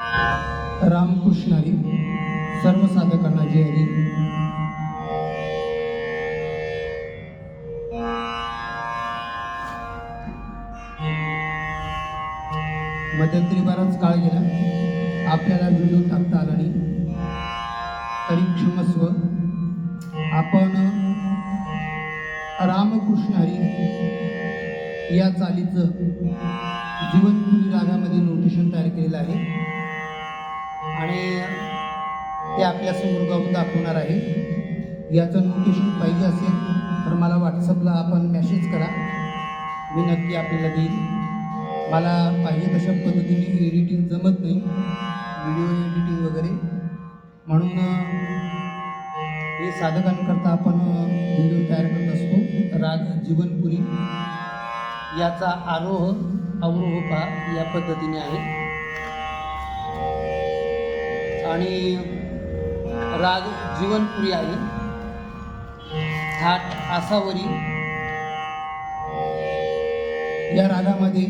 रामकृष्णारी सर्व साधकांना जय हरी. मध्यंतरी बराच काळ गेला. आपल्याला व्हिडिओ टाकता आला नाही. तरी क्षमस्व. आपण रामकृष्णारी या चालीचं जीवनपुरी रागामध्ये नोटेशन तयार आणि ते आपल्यासमोर गाऊन दाखवणार आहे. याचं नोटिशन पाहिजे असेल तर मला व्हॉट्सअपला आपण मेसेज करा. मी नक्की आपल्याला देईन. मला पाहिजे तशा पद्धतीने एडिटिंग जमत नाही व्हिडिओ एडिटिंग वगैरे. म्हणून हे साधकांकरता आपण व्हिडिओ तयार करत असतो. राग जीवनपुरी याचा आरोह अवरोह पहा या पद्धतीने आहे. आणि राग जीवनपुरी आहे. थाट आसावरी. या रागामध्ये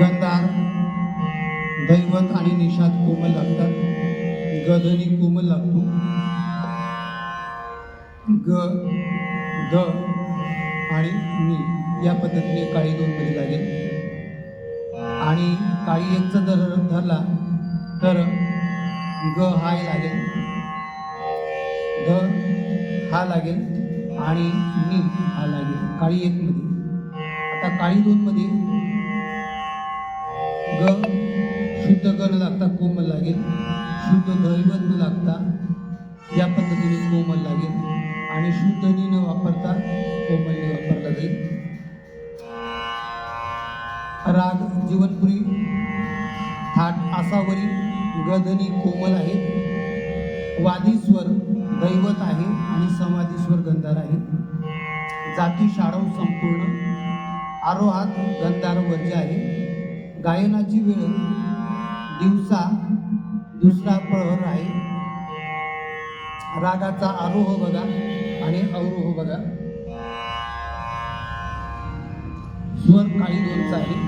गंधार दैवत आणि निषाद कोमल लागतात. गधनी कोमल लागतो. ग द आणि मी या पद्धतीने काळी दोन मध्ये लागेल. आणि काळी एकचा जर धरला तर ग हाय लागेल. ग हा लागेल आणि मी हा लागेल. काळी एक मध्ये. आता काळी दोन मध्ये ग शुद्ध ग न लागता कोमल लागेल. शुद्ध दैवत न लागता या पद्धतीने कोमल लागेल. आणि शुद्ध नी न वापरता कोमलने वापरला जाईल. राग थाट आसावरील गदनी कोमल आहे वादीस्वर दैवत आहे आणि समाधीस्वर गंधार आहे जाती शाळव संपूर्ण आरोहात गंधार वर्ज आहे. गायनाची वेळ दिवसा दुसरा प्रहर आहे. रागाचा आरोह बघा आणि अवरोह बघा. स्वर काळी दोनचा आहे.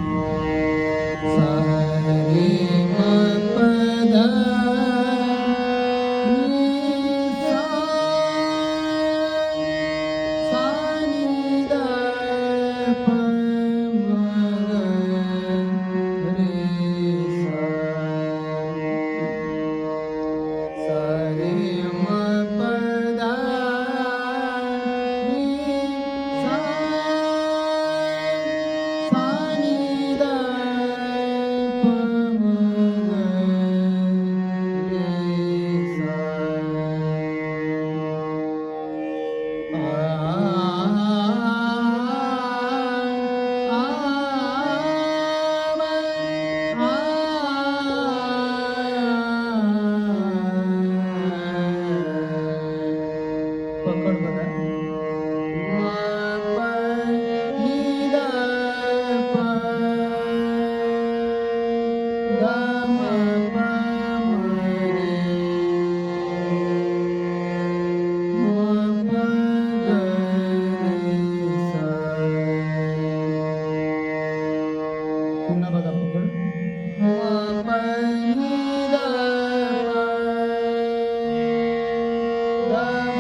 love.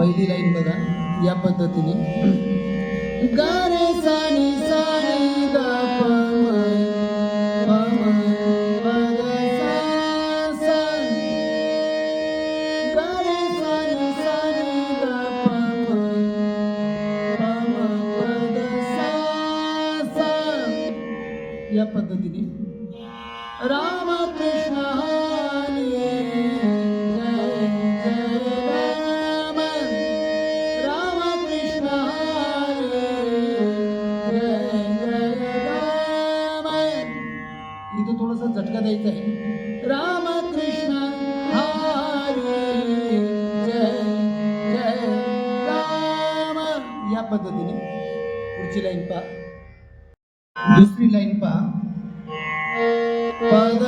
पहिली लाईन बघा या पद्धतीने. द सा सा या पद्धतीने. रामकृष्ण జయ రామకృష్ణ राम या पद्धतीने पुढची लाईन पा दुसरी लाईन पा पद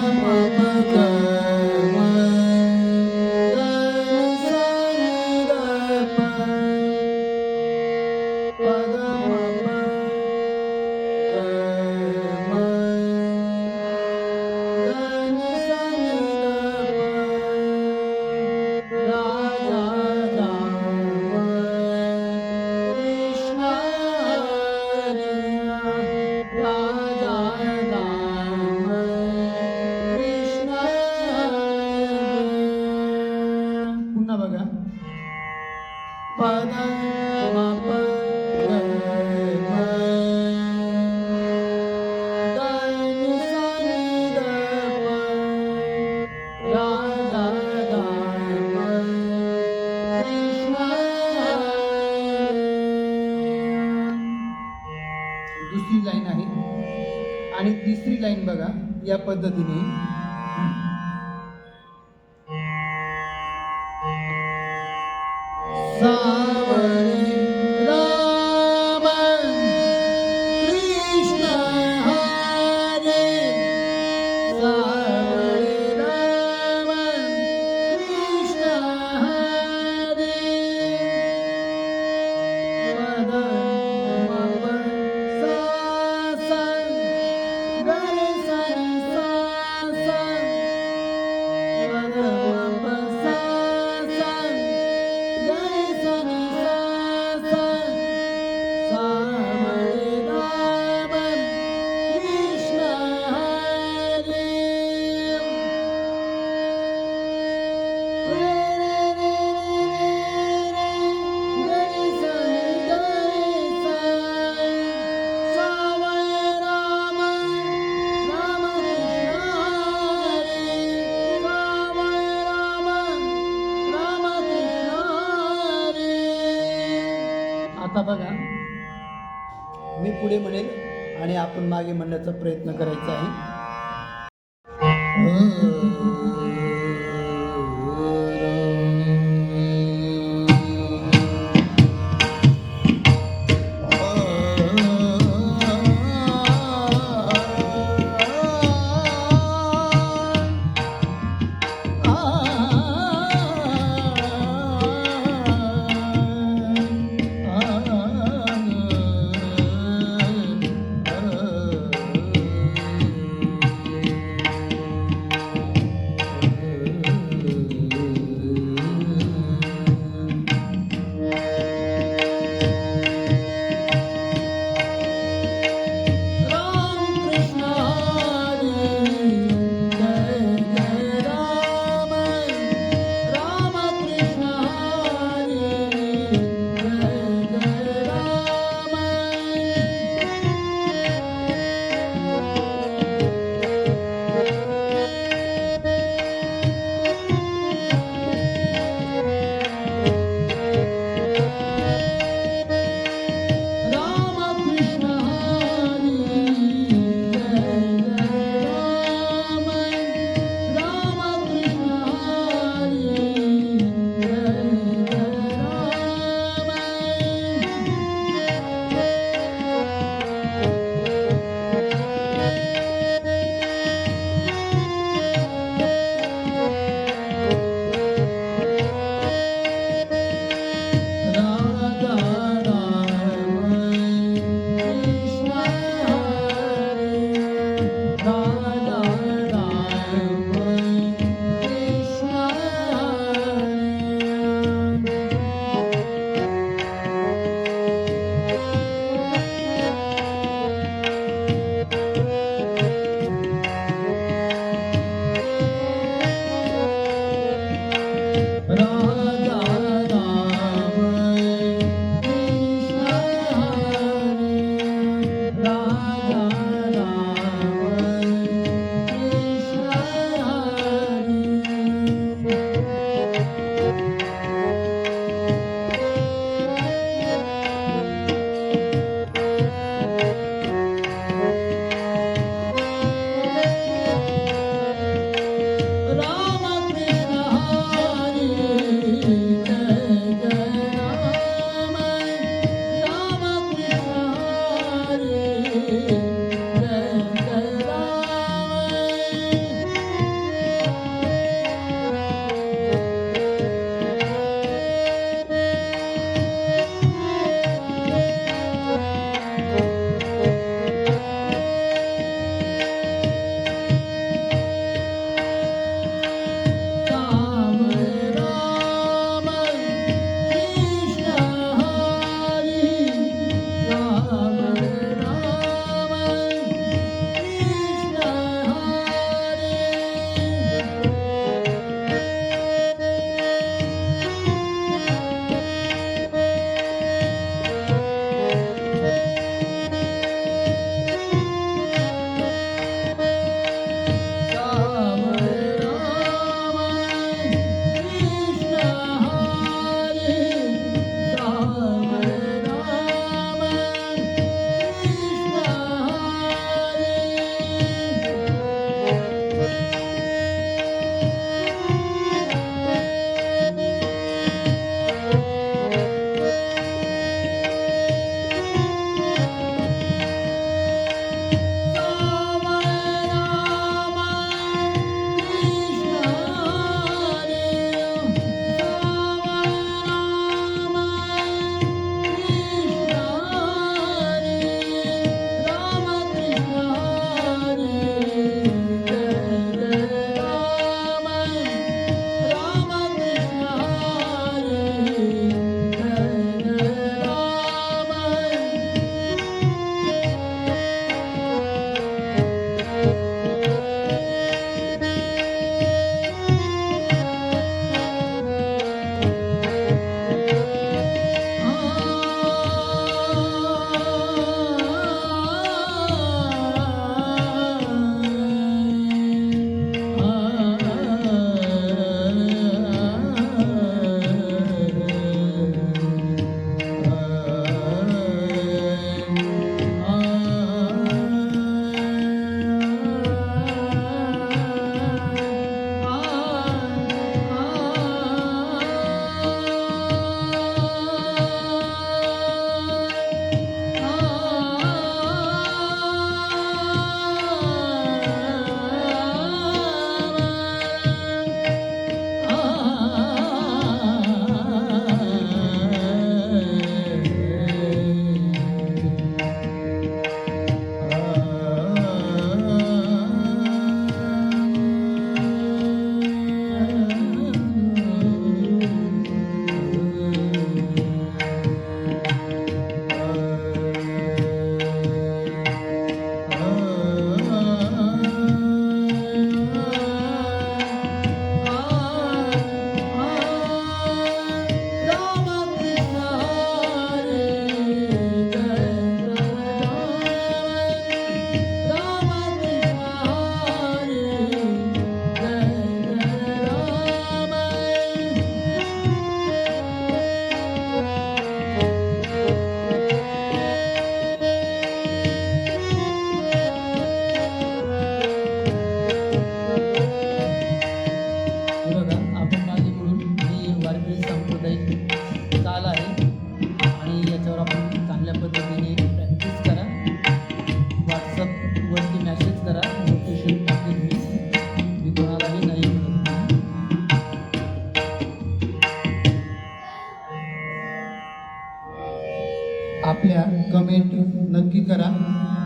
दुसरी लाईन आहे. आणि तिसरी लाईन बघा या पद्धतीने. आपण मागे म्हणण्याचा प्रयत्न करायचा आहे.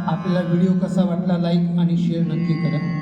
आपल्याला व्हिडिओ कसा वाटला लाईक आणि शेअर नक्की करा.